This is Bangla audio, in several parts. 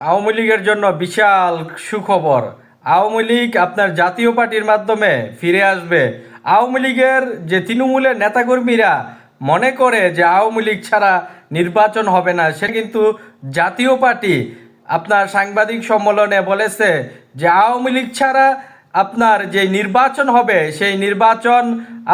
আওয়ামী লীগের জন্য বিশাল সুখবর। আওয়ামী লীগ আপনার জাতীয় পার্টির মাধ্যমে ফিরে আসবে। আওয়ামী লীগের যে তৃণমূলের নেতাকর্মীরা মনে করে যে আওয়ামী লীগ ছাড়া নির্বাচন হবে না, সে কিন্তু জাতীয় পার্টি। আপনার সাংবাদিক সম্মেলনে বলেছে যে আওয়ামী লীগ ছাড়া আপনার যে নির্বাচন হবে, সেই নির্বাচন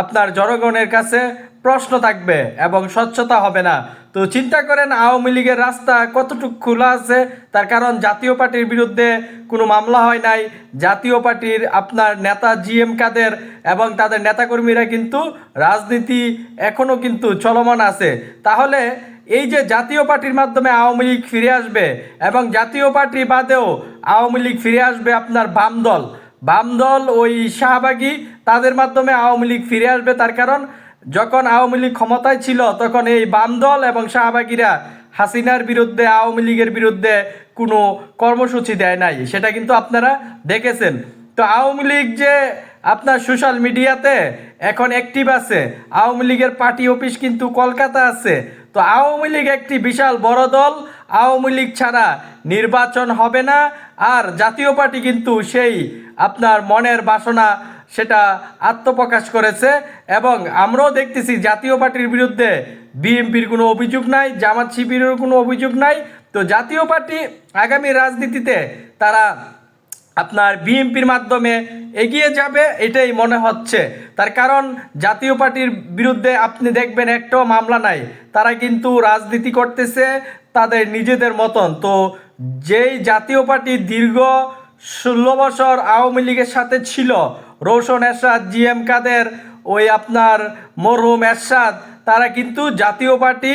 আপনার জনগণের কাছে প্রশ্ন থাকবে এবং স্বচ্ছতা হবে না। তো চিন্তা করেন, আওয়ামী লীগের রাস্তা কতটুকু খোলা আছে? তার কারণ জাতীয় পার্টির বিরুদ্ধে কোনো মামলা হয় নাই। জাতীয় পার্টির আপনার নেতা জি এম কাদের এবং তাদের নেতাকর্মীরা কিন্তু রাজনীতি এখনও কিন্তু চলমান আছে। তাহলে এই যে জাতীয় পার্টির মাধ্যমে আওয়ামী লীগ ফিরে আসবে এবং জাতীয় পার্টি বাদেও আওয়ামী লীগ ফিরে আসবে আপনার বাম দল। বাম দল ওই শাহবাগী, তাদের মাধ্যমে আওয়ামী লীগ ফিরে আসবে। তার কারণ যখন আওয়ামী লীগ ক্ষমতায় ছিল, তখন এই বাম দল এবং শাহবাগিরা হাসিনার বিরুদ্ধে, আওয়ামী লীগের বিরুদ্ধে কোনো কর্মসূচি দেয় নাই। সেটা কিন্তু আপনারা দেখেছেন। তো আওয়ামী লীগ যে আপনার সোশ্যাল মিডিয়াতে এখন অ্যাক্টিভ আছে, আওয়ামী লীগের পার্টি অফিস কিন্তু কলকাতা আছে। তো আওয়ামী লীগ একটি বিশাল বড় দল, আওয়ামী লীগ ছাড়া নির্বাচন হবে না। আর জাতীয় পার্টি কিন্তু সেই আপনার মনের বাসনা সেটা আত্মপ্রকাশ করেছে এবং আমরাও দেখতেছি জাতীয় পার্টির বিরুদ্ধে বিএনপির কোনো অভিযোগ নাই, জামাত শিবিরের কোনো অভিযোগ নাই। তো জাতীয় পার্টি আগামী রাজনীতিতে তারা আপনার বিএনপির মাধ্যমে এগিয়ে যাবে এটাই মনে হচ্ছে। তার কারণ জাতীয় পার্টির বিরুদ্ধে আপনি দেখবেন একটাও মামলা নাই। তারা কিন্তু রাজনীতি করতেছে তাদের নিজেদের মতন। তো যেই জাতীয় পার্টি দীর্ঘ ষোলো বছর আওয়ামী লীগের সাথে ছিল রোশন এরশাদ, জি এম কাদের, ওই আপনার মরহুম এরশাদ, তারা কিন্তু জাতীয় পার্টি,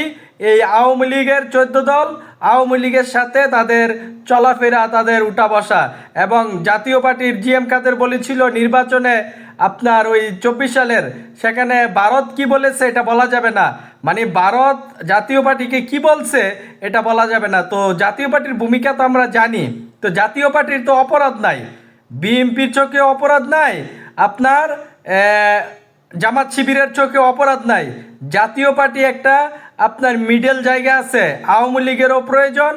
এই আওয়ামী লীগের চোদ্দ দল, আওয়ামী লীগের সাথে তাদের চলাফেরা, তাদের উঠা বসা। এবং জাতীয় পার্টির জি এম কাদের বলেছিল নির্বাচনে আপনার ওই চব্বিশ সালের, সেখানে ভারত কি বলেছে এটা বলা যাবে না। মানে ভারত জাতীয় পার্টিকে কি বলছে এটা বলা যাবে না। তো জাতীয় পার্টির ভূমিকা তো আমরা জানি। তো জাতীয় পার্টির তো অপরাধ নাই। বিএনপির চোখে অপরাধ নাই। আপনার জামাত শিবিরের চোখে অপরাধ নাই। জাতীয় পার্টি একটা, আপনার মিডল জায়গা আছে, আওয়ামী লীগেরও প্রয়োজন,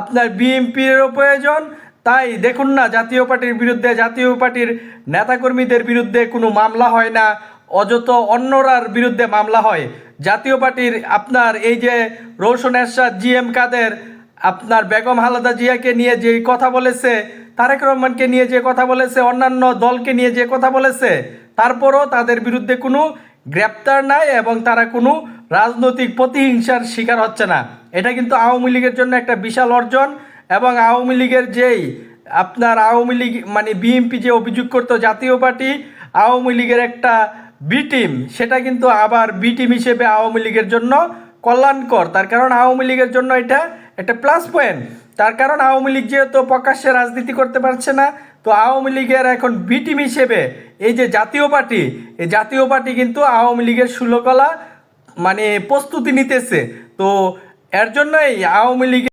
আপনার বিএনপিরও প্রয়োজন। তাই দেখুন না, জাতীয় পার্টির বিরুদ্ধে, জাতীয় পার্টির নেতাকর্মীদের বিরুদ্ধে কোনো মামলা হয় না অযত অন্যরার বিরুদ্ধে মামলা হয়। জাতীয় পার্টির আপনার এই যে রৌশন এরশাদ, জি এম কাদের, আপনার বেগম হালাদা জিয়াকে নিয়ে যে কথা বলেছে তারেক রহমানকে নিয়ে যে কথা বলেছে, অন্যান্য দলকে নিয়ে যে কথা বলেছে, তারপরও তাদের বিরুদ্ধে কোনো গ্রেপ্তার নাই এবং তারা কোনো রাজনৈতিক প্রতিহিংসার শিকার হচ্ছে না। এটা কিন্তু আওয়ামী লীগের জন্য একটা বিশাল অর্জন এবং আওয়ামী লীগের যেই আপনার আওয়ামী লীগ মানে বিএনপি যে অভিযোগ করতো জাতীয় পার্টি, আওয়ামী লীগের একটা বি টিম সেটা কিন্তু আবার বি টিম হিসেবে আওয়ামী লীগের জন্য কল্যাণকর। তার কারণ আওয়ামী লীগের জন্য এটা একটা প্লাস পয়েন্ট তার কারণ আওয়ামী লীগ যেহেতু প্রকাশ্যে রাজনীতি করতে পারছে না, তো আওয়ামী লীগের এখন বি টিম হিসেবে এই যে জাতীয় পার্টি, এই জাতীয় পার্টি কিন্তু আওয়ামী লীগের সুলকলা মানে প্রস্তুতি নিতেছে। তো এর জন্যই আওয়ামী লীগ